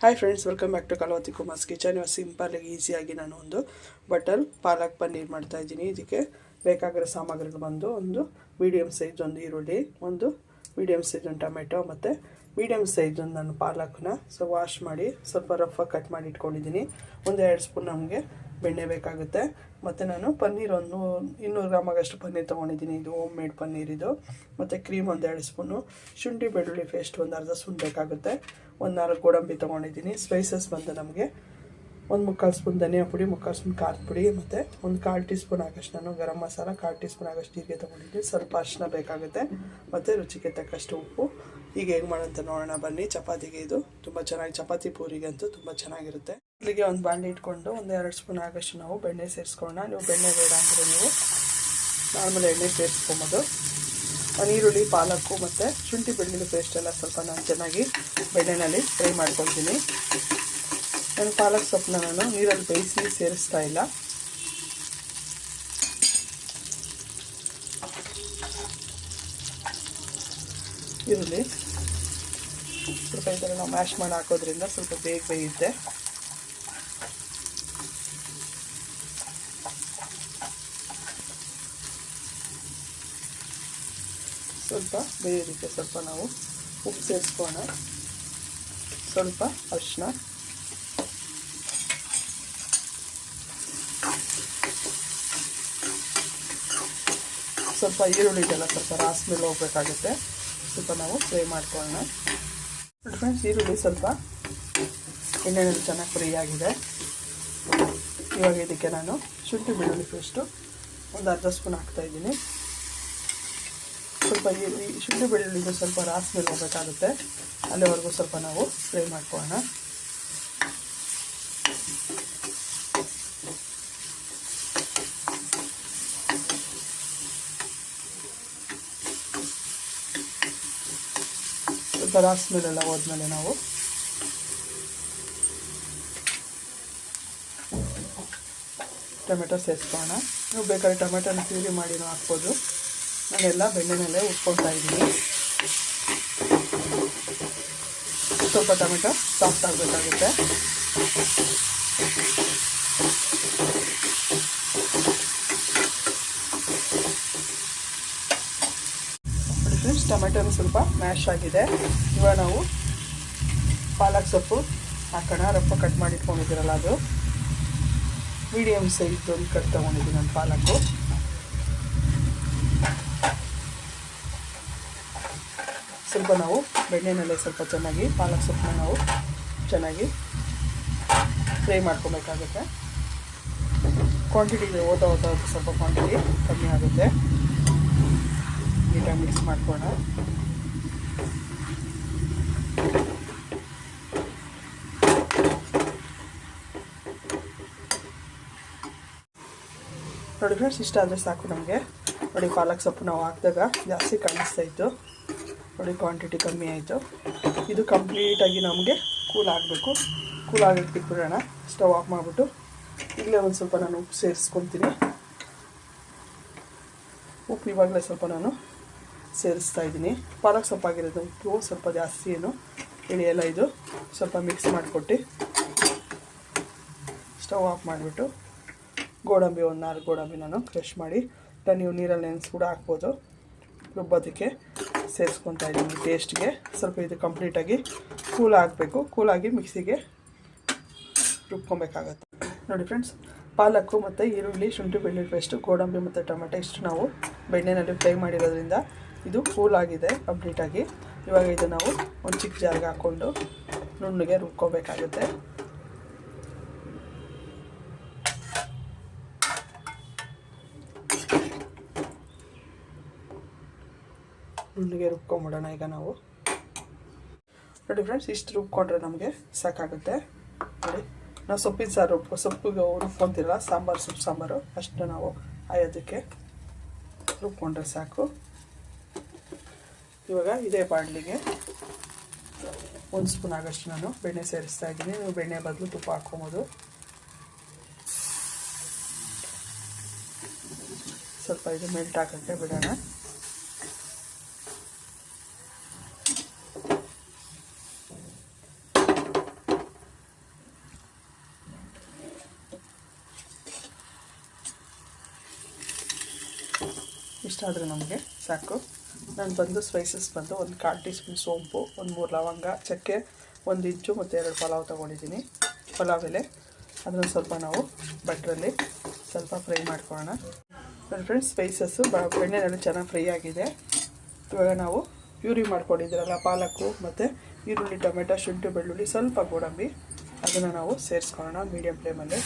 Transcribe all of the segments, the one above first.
Hi friends welcome back to Kalavati Kumar's kitchen ಇವಾಗ ಸಿಂಪಲ್ಲಾಗಿ ಈಸಿಯಾಗಿ ನಾನು ಒಂದು ಬಟರ್ ಪಾಲಕ್ ಪನ್ನೀರ್ ಮಾಡ್ತಾ ಇದ್ದೀನಿ. ಇದಕ್ಕೆ ಬೇಕಾಗಿರೋ ಸಾಮಗ್ರಿಗಳು ಬಂದು ಒಂದು ಮೀಡಿಯಮ್ ಸೈಜ್ ಒಂದು ಈರುಳ್ಳಿ, ಒಂದು ಮೀಡಿಯಮ್ ಸೈಜ್ ಒಂದು ಟೊಮೆಟೊ ಮತ್ತು ಮೀಡಿಯಮ್ ಸೈಜ್ ಒಂದು ನಾನು ಪಾಲಕ್ನ. ಸೊ ವಾಶ್ ಮಾಡಿ ಸ್ವಲ್ಪ ರಫಾಗಿ ಕಟ್ ಮಾಡಿ ಇಟ್ಕೊಂಡಿದ್ದೀನಿ. ಒಂದು ಎರಡು ಸ್ಪೂನ್ ನಮಗೆ ಬೆಣ್ಣೆ ಬೇಕಾಗುತ್ತೆ. ಮತ್ತು ನಾನು ಪನ್ನೀರ್ ಒಂದು ಇನ್ನೂರು ಗ್ರಾಮಾಗಷ್ಟು ಪನ್ನೀರ್ ತೊಗೊಂಡಿದ್ದೀನಿ. ಇದು ಹೋಮ್ ಮೇಡ್ ಪನ್ನೀರ್ ಇದು. ಮತ್ತು ಕ್ರೀಮ್ ಒಂದು ಎರಡು ಸ್ಪೂನು. ಶುಂಠಿ, ಬೆಳ್ಳುಳ್ಳಿ ಪೇಸ್ಟ್ ಒಂದು ಅರ್ಧ ಸ್ಪೂನ್ ಬೇಕಾಗುತ್ತೆ. ಒಂದು ನಾಲ್ಕು ಗೋಡಂಬಿ ತೊಗೊಂಡಿದ್ದೀನಿ. ಸ್ಪೈಸಸ್ ಬಂದು ನಮಗೆ ಒಂದು ಮುಕ್ಕಾಲು ಸ್ಪೂನ್ ಧನಿಯಾ ಪುಡಿ, ಮುಕ್ಕಾಲು ಸ್ಪೂನ್ ಖಾರದ ಪುಡಿ, ಮತ್ತು ಒಂದು ಕಾಲು ಟೀ ಸ್ಪೂನ್ ಆಗಷ್ಟು ನಾನು ಗರಂ ಮಸಾಲ, ಕಾಲು ಟೀ ಸ್ಪೂನ್ ಆಗಷ್ಟು ಜೀರಿಗೆ ತೊಗೊಂಡಿದ್ದೀನಿ. ಸ್ವಲ್ಪ ಅರಿಶಿನ ಬೇಕಾಗುತ್ತೆ. ಮತ್ತು ರುಚಿಗೆ ತಕ್ಕಷ್ಟು ಉಪ್ಪು. ಈಗ ಹೇಗೆ ಮಾಡೋಂತ ನೋಡೋಣ. ಬನ್ನಿ. ಚಪಾತಿಗೆ ಇದು ತುಂಬ ಚೆನ್ನಾಗಿ, ಚಪಾತಿ ಪೂರಿಗೆ ಅಂತೂ ತುಂಬ ಚೆನ್ನಾಗಿರುತ್ತೆ. ಇಲ್ಲಿಗೆ ಒಂದು ಬಾಂಡೆ ಇಟ್ಕೊಂಡು ಒಂದು ಎರಡು ಸ್ಪೂನ್ ಆಗೋಷ್ಟು ನಾವು ಬೆಣ್ಣೆ ಸೇರಿಸ್ಕೊಳ್ಳೋಣ. ನೀವು ಬೆಣ್ಣೆ ಬೇಡ ಅಂದರೆ ನೀವು ನಾರ್ಮಲ್ ಎಣ್ಣೆ ಸೇರಿಸ್ಕೊಬೋದು. ಈರುಳ್ಳಿ ಪಾಲಕ್ಕು ಮತ್ತು ಶುಂಠಿ ಬೆಳ್ಳುಳ್ಳಿ ಪೇಸ್ಟ್ ಎಲ್ಲ ಸ್ವಲ್ಪ ನಾನು ಚೆನ್ನಾಗಿ ಬೆಣ್ಣೆನಲ್ಲಿ ಫ್ರೈ ಮಾಡ್ಕೊಳ್ತೀನಿ. ನಾನು ಪಾಲಕ್ ಸೊಪ್ಪನ್ನ ನಾನು ನೀರಲ್ಲಿ ಬೇಯಿಸಿ ಸೇರಿಸ್ತಾ ಇಲ್ಲ. ಈರುಳ್ಳಿ ಸ್ವಲ್ಪ ಈ ಥರ ನಾವು ಮ್ಯಾಶ್ ಮಾಡಿ ಹಾಕೋದ್ರಿಂದ ಸ್ವಲ್ಪ ಬೇಗ ಬೇಯುತ್ತೆ. ಸ್ವಲ್ಪ ಬೇಯೋದಕ್ಕೆ ಸ್ವಲ್ಪ ನಾವು ಉಪ್ಪು ಸೇರಿಸ್ಕೋಣ. ಸ್ವಲ್ಪ ಅರಿಶಿನ ಸ್ವಲ್ಪ ಈರುಳ್ಳಿ ಇದೆಲ್ಲ ಸ್ವಲ್ಪ ರಾಸ್ ಮೇಲೆ ಹೋಗ್ಬೇಕಾಗುತ್ತೆ. ಸ್ವಲ್ಪ ನಾವು ಫ್ರೈ ಮಾಡ್ಕೊಳ್ಳೋಣ. ಫ್ರೆಂಡ್ಸ್, ಈರುಳ್ಳಿ ಸ್ವಲ್ಪ ಎಣ್ಣೆಯಲ್ಲಿ ಚೆನ್ನಾಗಿ ಫ್ರೈ ಆಗಿದೆ. ಇವಾಗ ಇದಕ್ಕೆ ನಾನು ಶುಂಠಿ ಬೆಳ್ಳುಳ್ಳಿ ಪೇಸ್ಟು ಒಂದು ಅರ್ಧ ಸ್ಪೂನ್ ಹಾಕ್ತಾಯಿದ್ದೀನಿ ಸ್ವಲ್ಪ ಶುಂಠಿ ಬೆಳ್ಳುಳ್ಳಿಗೆ ಸ್ವಲ್ಪ ಮೇಲೆ ಹೋಗಬೇಕಾಗುತ್ತೆ. ಅಲ್ಲಿವರೆಗೂ ಸ್ವಲ್ಪ ನಾವು ಫ್ರೈ ಮಾಡ್ಕೊಳ್ಳೋಣ. ಸ್ವಲ್ಪ ರಾಸ್ ಮೇಲೆಲ್ಲ ಹೋದ್ಮೇಲೆ ನಾವು ಟೊಮೆಟೊ ಸೇರಿಸ್ಕೊಳ್ಳೋಣ. ನೀವು ಬೇಕಾದ್ರೆ ಟೊಮೆಟೊನ ಪ್ಯೂರಿ ಮಾಡಿನೂ ಹಾಕ್ಬೋದು. ನಾನೆಲ್ಲ ಬೆಣ್ಣೆನಲ್ಲೇ ಉಟ್ಕೊಳ್ತಾ ಇದ್ದೀನಿ. ಸ್ವಲ್ಪ ಟೊಮೆಟೊ ಸಾಫ್ಟ್ ಆಗಬೇಕಾಗುತ್ತೆ. ಟೊಮೆಟೊನು ಸ್ವಲ್ಪ ಮ್ಯಾಶ್ ಆಗಿದೆ. ಇವಾಗ ನಾವು ಪಾಲಕ್ ಸೊಪ್ಪು ಹಾಕೋಣ. ರಪ್ಪ ಕಟ್ ಮಾಡಿ ಇಟ್ಕೊಂಡಿದ್ದೀರಲ್ಲ ಅದು. ಮೀಡಿಯಮ್ ಸೈಜ್ ಒಂದು ಕಟ್ ತೊಗೊಂಡಿದ್ದೀನಿ ನಾನು ಪಾಲಕ್ಕು. ಸ್ವಲ್ಪ ನಾವು ಬೆಣ್ಣೆನಲ್ಲೇ ಸ್ವಲ್ಪ ಚೆನ್ನಾಗಿ, ಪಾಲಕ್ ಸೊಪ್ಪನ್ನ ನಾವು ಚೆನ್ನಾಗಿ ಫ್ರೈ ಮಾಡ್ಕೊಬೇಕಾಗುತ್ತೆ. ಕ್ವಾಂಟಿಟಿ ಓದೋ ಓದೋ ಸ್ವಲ್ಪ ಕ್ವಾಂಟಿಟಿ ಕಮ್ಮಿ ಆಗುತ್ತೆ. ನೀಟಾಗಿ ಮಿಕ್ಸ್ ಮಾಡ್ಕೋಣ ನೋಡಿ ಫ್ರೆಂಡ್ಸ್ ಇಷ್ಟ ಆದರೆ ಸಾಕು ನಮಗೆ. ನೋಡಿ, ಪಾಲಕ್ ಸೊಪ್ಪು ನಾವು ಹಾಕಿದಾಗ ಜಾಸ್ತಿ ಕಾಣಿಸ್ತಾ ಇತ್ತು. ನೋಡಿ ಕ್ವಾಂಟಿಟಿ ಕಮ್ಮಿ ಆಯಿತು. ಇದು ಕಂಪ್ಲೀಟಾಗಿ ನಮಗೆ ಕೂಲ್ ಆಗಬೇಕು. ಕೂಲ್ ಬಿಟ್ಬಿಡೋಣ. ಸ್ಟವ್ ಆಫ್ ಮಾಡಿಬಿಟ್ಟು ಈಗಲೇ ಒಂದು ಸ್ವಲ್ಪ ನಾನು ಉಪ್ಪು ಸೇರಿಸ್ಕೊತೀನಿ. ಉಪ್ಪು ಇವಾಗಲೇ ಸ್ವಲ್ಪ ನಾನು ಸೇರಿಸ್ತಾ ಇದ್ದೀನಿ. ಪಾಲಕ್ ಸೊಪ್ಪಾಗಿರೋದು ಉಪ್ಪು, ಸ್ವಲ್ಪ ಜಾಸ್ತಿ ಏನು ಇಳಿಯಲ್ಲ ಇದು. ಸ್ವಲ್ಪ ಮಿಕ್ಸ್ ಮಾಡಿಕೊಟ್ಟು ಸ್ಟವ್ ಆಫ್ ಮಾಡಿಬಿಟ್ಟು ಗೋಡಂಬಿ ಒಂದು ನಾಲ್ಕು ಗೋಡಂಬಿ ನಾನು ಕ್ರಷ್ ಮಾಡಿ. ಇಲ್ಲ ನೀವು ನೀರಲ್ಲಿ ನೆನೆಸಿ ಕೂಡ ಹಾಕ್ಬೋದು. ರುಬ್ಬೋದಕ್ಕೆ. ಸೇರಿಸ್ಕೊತಾ ಇದ್ದೀನಿ ಟೇಸ್ಟ್ಗೆ ಸ್ವಲ್ಪ ಇದು ಕಂಪ್ಲೀಟಾಗಿ ಕೂಲ್ ಆಗಬೇಕು. ಕೂಲಾಗಿ ಮಿಕ್ಸಿಗೆ ರುಬ್ಕೊಬೇಕಾಗತ್ತೆ. ನೋಡಿ ಫ್ರೆಂಡ್ಸ್ ಪಾಲಕ್ಕು ಮತ್ತು ಈರುಳ್ಳಿ, ಶುಂಠಿ, ಬೆಳ್ಳುಳ್ಳಿ ಪೇಸ್ಟು ಗೋಡಂಬಿ ಮತ್ತು ಟೊಮೆಟೊ ಇಷ್ಟು ನಾವು ಬೆಣ್ಣೆನಲ್ಲಿ ಫ್ರೈ ಮಾಡಿರೋದ್ರಿಂದ ಇದು ಕೂಲ್ ಆಗಿದೆ ಕಂಪ್ಲೀಟಾಗಿ ಇವಾಗ ಇದು ನಾವು ಒಂದು ಚಿಕ್ಕ ಜಾರ್ಗೆ ಹಾಕ್ಕೊಂಡು ನುಣ್ಣಗೆ ರುಬ್ಕೋಬೇಕಾಗುತ್ತೆ. ನುಣ್ಣಗೆ ರುಬ್ಕೊಂಬಿಡೋಣ ಈಗ ನಾವು. ನೋಡಿ ಫ್ರೆಂಡ್ಸ್ ಇಷ್ಟು ರುಬ್ಕೊಂಡ್ರೆ ನಮಗೆ ಸಾಕಾಗುತ್ತೆ. ನೋಡಿ, ನಾವು ಸೊಪ್ಪಿನ ಸಾರು ರುಬ್ಬ ಸೊಪ್ಪಿಗೆ ರುಬ್ಕೊತಿಲ್ಲ ಸಾಂಬಾರು ಸೊಪ್ಪು, ಸಾಂಬಾರು ಅಷ್ಟು ನಾವು ಆಯೋದಕ್ಕೆ ರುಬ್ಕೊಂಡ್ರೆ ಸಾಕು. ಇವಾಗ ಇದೇ ಬಾಣಲಿಗೆ ಒಂದು ಸ್ಪೂನ್ ಆಗೋಷ್ಟು ನಾನು ಬೆಣ್ಣೆ ಸೇರಿಸ್ತಾ ಇದ್ದೀನಿ. ನೀವು ಬೆಣ್ಣೆ ಬದಲು ತುಪ್ಪ ಹಾಕ್ಕೊಬೋದು. ಸ್ವಲ್ಪ ಇದು ಮೆಲ್ಟ್ ಹಾಕೋಕ್ಕೆ ಬಿಡೋಣ. ಇಷ್ಟ ಆದರೆ ನಮಗೆ ಸಾಕು. ನಾನು ಬಂದು ಸ್ಪೈಸಸ್ ಬಂದು ಒಂದು ಕಾಲು ಟೀ ಸ್ಪೂನ್ ಸೋಂಪು, ಒಂದು ಮೂರು ಲವಂಗ, ಚಕ್ಕೆ, ಒಂದು ಇಂಚು ಮತ್ತು ಎರಡು ಪಲಾವ್ ತೊಗೊಂಡಿದ್ದೀನಿ. ಪಲಾವ್ ಎಲೆ. ಅದನ್ನು ಸ್ವಲ್ಪ ನಾವು ಬಟ್ರಲ್ಲಿ ಸ್ವಲ್ಪ ಫ್ರೈ ಮಾಡ್ಕೊಳ್ಳೋಣ. ನನ್ನ ಫ್ರೆಂಡ್ಸ್ ಸ್ಪೈಸಸ್ಸು ಬ, ಎಣ್ಣೆನಲ್ಲಿ ಚೆನ್ನಾಗಿ ಫ್ರೈ ಆಗಿದೆ. ಇವಾಗ ನಾವು ಪ್ಯೂರಿ ಮಾಡ್ಕೊಂಡಿದ್ದೀರಲ್ಲ, ಪಾಲಕ್ಕು ಮತ್ತು ಈರುಳ್ಳಿ, ಟೊಮೆಟೊ, ಶುಂಠಿ, ಬೆಳ್ಳುಳ್ಳಿ, ಸ್ವಲ್ಪ ಗೋಡಂಬಿ. ಅದನ್ನು ನಾವು ಸೇರಿಸ್ಕೊಳ್ಳೋಣ ಮೀಡಿಯಮ್ ಫ್ಲೇಮಲ್ಲಿ.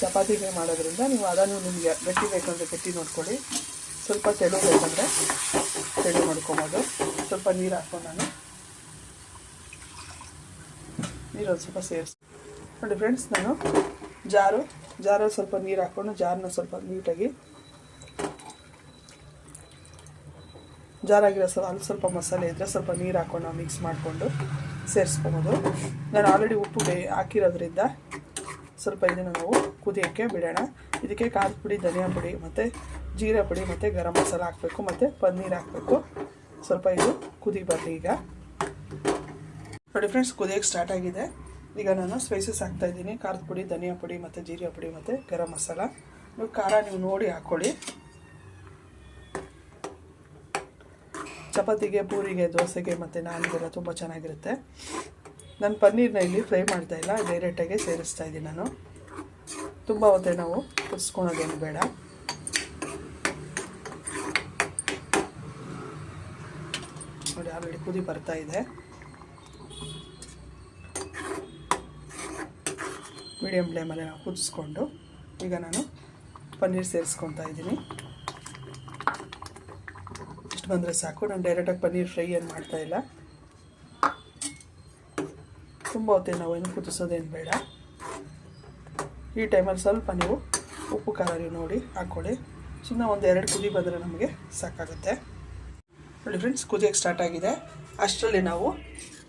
ಚಪಾತಿಗೆ ಮಾಡೋದ್ರಿಂದ ನೀವು ಅದನ್ನು ನಿಮಗೆ ಗಟ್ಟಿ ಬೇಕಂದರೆ ಗಟ್ಟಿ ನೋಡ್ಕೊಳ್ಳಿ. ಸ್ವಲ್ಪ ತೆಳು ಬೇಕಂದರೆ ತೆಳು ಮಾಡ್ಕೊಬೋದು. ಸ್ವಲ್ಪ ನೀರು ಹಾಕ್ಕೊಂಡು ನಾನು ನೀರು ಒಂದು ಸ್ವಲ್ಪ ಸೇರಿಸಿ ನೋಡಿ ಫ್ರೆಂಡ್ಸ್ ನಾನು ಜಾರು ಜಾರಲ್ಲಿ ಸ್ವಲ್ಪ ನೀರು ಹಾಕ್ಕೊಂಡು ಜಾರನ್ನ ಸ್ವಲ್ಪ ನೀಟಾಗಿ ಜಾರಾಗಿರೋ ಸ್ವಲ್ಪ ಅಲ್ಲಿ ಸ್ವಲ್ಪ ಮಸಾಲೆ ಇದ್ದರೆ ಸ್ವಲ್ಪ ನೀರು ಹಾಕ್ಕೊಂಡು ಮಿಕ್ಸ್ ಮಾಡಿಕೊಂಡು ಸೇರಿಸ್ಕೊಬೋದು. ನಾನು ಆಲ್ರೆಡಿ ಉಪ್ಪು ಹಾಕಿರೋದ್ರಿಂದ ಸ್ವಲ್ಪ ಇದನ್ನು ನಾವು ಕುದಿಯೋಕ್ಕೆ ಬಿಡೋಣ. ಇದಕ್ಕೆ ಖಾರದ ಪುಡಿ, ಧನಿಯಾ ಪುಡಿ ಮತ್ತು ಜೀರಾ ಪುಡಿ ಮತ್ತು ಗರಂ ಮಸಾಲ ಹಾಕಬೇಕು ಮತ್ತು ಪನ್ನೀರ್ ಹಾಕಬೇಕು. ಸ್ವಲ್ಪ ಇದು ಕುದಿ ಬರಲಿ ಈಗ. ನೋಡಿ ಫ್ರೆಂಡ್ಸ್ ಕುದಿಯೋಕ್ಕೆ ಸ್ಟಾರ್ಟ್ ಆಗಿದೆ. ಈಗ ನಾನು ಸ್ಪೈಸಸ್ ಹಾಕ್ತಾಯಿದ್ದೀನಿ ಖಾರದ ಪುಡಿ, ಧನಿಯಾ ಪುಡಿ ಮತ್ತು ಜೀರಾ ಪುಡಿ ಮತ್ತು ಗರಂ ಮಸಾಲ. ನೀವು ಖಾರ ನೀವು ನೋಡಿ ಹಾಕ್ಕೊಳ್ಳಿ ಚಪಾತಿಗೆ, ಪೂರಿಗೆ, ದೋಸೆಗೆ ಮತ್ತು ನಾನ್ಗೆಲ್ಲ ತುಂಬ ಚೆನ್ನಾಗಿರುತ್ತೆ. ನಾನು ಪನ್ನೀರ್ನ ಇಲ್ಲಿ ಫ್ರೈ ಮಾಡ್ತಾ ಇಲ್ಲ ಡೈರೆಕ್ಟಾಗಿ ಸೇರಿಸ್ತಾ ಇದ್ದೀನಿ ನಾನು. ತುಂಬ ಹೊತ್ತೆ ನಾವು ಕುದಿಸ್ಕೊಳೋದೇನು ಬೇಡ. ನೋಡಿ, ಆಲ್ರೆಡಿ ಕುದಿ ಬರ್ತಾ ಇದೆ. ಮೀಡಿಯಮ್ ಫ್ಲೇಮಲ್ಲಿ ನಾವು ಕುದಿಸ್ಕೊಂಡು ಈಗ ನಾನು ಪನ್ನೀರ್ ಸೇರಿಸ್ಕೊತಾ ಇದ್ದೀನಿ. ಇಷ್ಟು ಬಂದರೆ ಸಾಕು, ನಾನು ಡೈರೆಕ್ಟಾಗಿ ಪನ್ನೀರ್ ಫ್ರೈ ಏನು ಮಾಡ್ತಾ ಇಲ್ಲ. ತುಂಬ ಹೊತ್ತೇ ನಾವು ಏನು ಕುದಿಸೋದೇನು ಬೇಡ. ಈ ಟೈಮಲ್ಲಿ ಸ್ವಲ್ಪ ನೀವು ಉಪ್ಪು, ಖಾರ ನೋಡಿ ಹಾಕ್ಕೊಳ್ಳಿ. ಸುಮ್ಮನೆ ಒಂದು ಎರಡು ಕುದಿ ಬಂದರೆ ನಮಗೆ ಸಾಕಾಗುತ್ತೆ. ನೋಡಿ ಫ್ರೆಂಡ್ಸ್ ಕುದಿಯೋಕ್ಕೆ ಸ್ಟಾರ್ಟ್ ಆಗಿದೆ. ಅಷ್ಟರಲ್ಲಿ ನಾವು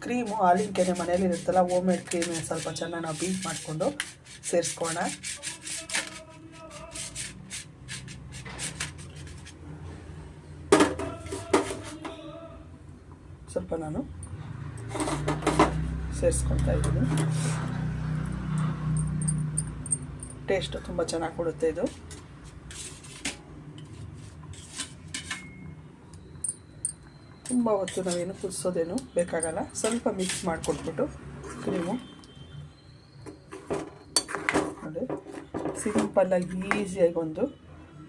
ಕ್ರೀಮು ಹಾಲಿನ ಕೆನೆ ಮನೇಲಿ ಇರುತ್ತಲ್ಲ ಹೋಮ್ ಮೇಡ್ ಕ್ರೀಮ್ ಸ್ವಲ್ಪ ಚೆನ್ನಾಗಿ ನಾವು ಬೀಟ್ ಮಾಡಿಕೊಂಡು ಸೇರಿಸ್ಕೋಣ ಸ್ವಲ್ಪ ನಾನು ಸೇರಿಸ್ಕೊತಾ ಇದ್ದೀನಿ ಟೇಸ್ಟು ತುಂಬ ಚೆನ್ನಾಗಿ ಕೊಡುತ್ತೆ ಇದು. ತುಂಬ ಹೊತ್ತು ನಾವೇನು ಕುದಿಸೋದೇನು ಬೇಕಾಗಲ್ಲ. ಸ್ವಲ್ಪ ಮಿಕ್ಸ್ ಮಾಡಿಕೊಟ್ಬಿಟ್ಟು ಕ್ರೀಮು ನೋಡಿ ಸಿಂಪಲ್ಲಾಗಿ ಈಸಿಯಾಗಿ ಒಂದು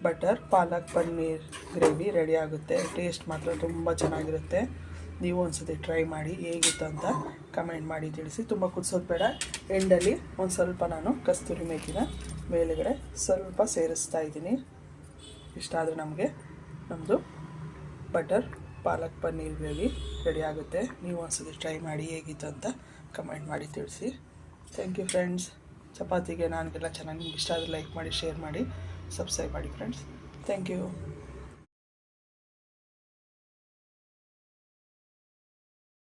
butter palak, paneer gravy ready ಆಗುತ್ತೆ. ಟೇಸ್ಟ್ ಮಾತ್ರ ತುಂಬ ಚೆನ್ನಾಗಿರುತ್ತೆ. ನೀವು ಒಂದ್ಸತಿ ಟ್ರೈ ಮಾಡಿ ಹೇಗಿತ್ತು ಅಂತ ಕಮೆಂಟ್ ಮಾಡಿ ತಿಳಿಸಿ. ತುಂಬ ಕುದಿಸೋದು ಬೇಡ. ಎಂಡಲ್ಲಿ ಒಂದು ಸ್ವಲ್ಪ ನಾನು ಕಸ್ತೂರಿ ಮೇಕಿನ ಮೇಲುಗಡೆ ಸ್ವಲ್ಪ ಸೇರಿಸ್ತಾ ಇದ್ದೀನಿ. ಇಷ್ಟ ಆದರೆ ನಮಗೆ ನಮ್ಮದು butter palak paneer gravy ready ಆಗುತ್ತೆ. ನೀವು ಒಂದ್ಸತಿ ಟ್ರೈ ಮಾಡಿ ಹೇಗಿತ್ತು ಅಂತ ಕಮೆಂಟ್ ಮಾಡಿ ತಿಳಿಸಿ. ಥ್ಯಾಂಕ್ ಯು ಫ್ರೆಂಡ್ಸ್ ಚಪಾತಿಗೆ ನನಗೆಲ್ಲ ಚೆನ್ನಾಗಿ ನಿಮ್ಗೆ ಇಷ್ಟ ಆದರೆ ಲೈಕ್ ಮಾಡಿ ಶೇರ್ ಮಾಡಿ ಸಬ್ಸ್ಕ್ರೈಬ್ ಮಾಡಿ ಫ್ರೆಂಡ್ಸ್ ಥ್ಯಾಂಕ್ ಯು